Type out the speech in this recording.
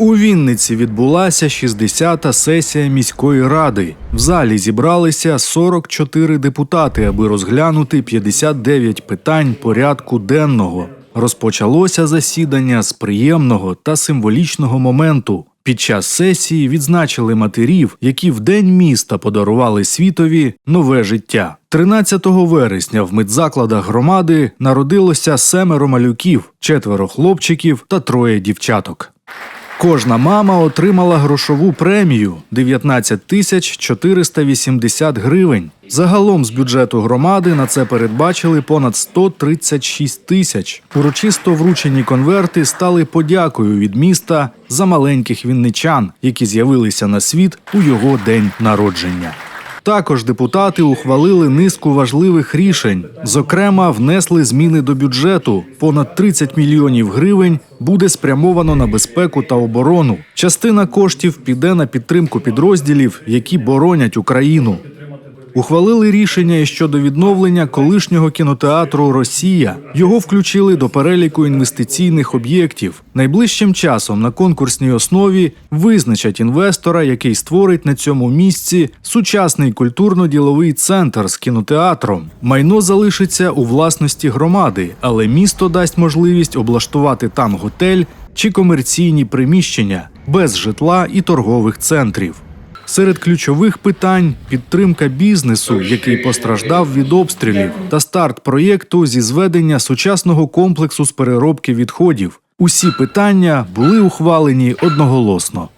У Вінниці відбулася 60-та сесія міської ради. В залі зібралися 44 депутати, аби розглянути 59 питань порядку денного. Розпочалося засідання з приємного та символічного моменту. Під час сесії відзначили матерів, які в день міста подарували світові нове життя. 13 вересня в медзакладах громади народилося семеро малюків, четверо хлопчиків та троє дівчаток. Кожна мама отримала грошову премію 19 тисяч 480 гривень. Загалом з бюджету громади на це передбачили понад 136 тисяч. Урочисто вручені конверти стали подякою від міста за маленьких вінничан, які з'явилися на світ у його день народження. Також депутати ухвалили низку важливих рішень. Зокрема, внесли зміни до бюджету. Понад 30 мільйонів гривень буде спрямовано на безпеку та оборону. Частина коштів піде на підтримку підрозділів, які боронять Україну. Ухвалили рішення щодо відновлення колишнього кінотеатру Росія. Його включили до переліку інвестиційних об'єктів. Найближчим часом на конкурсній основі визначать інвестора, який створить на цьому місці сучасний культурно-діловий центр з кінотеатром. Майно залишиться у власності громади, але місто дасть можливість облаштувати там готель чи комерційні приміщення без житла і торгових центрів. Серед ключових питань підтримка бізнесу, який постраждав від обстрілів, та старт проєкту зі зведення сучасного комплексу з переробки відходів. Усі питання були ухвалені одноголосно.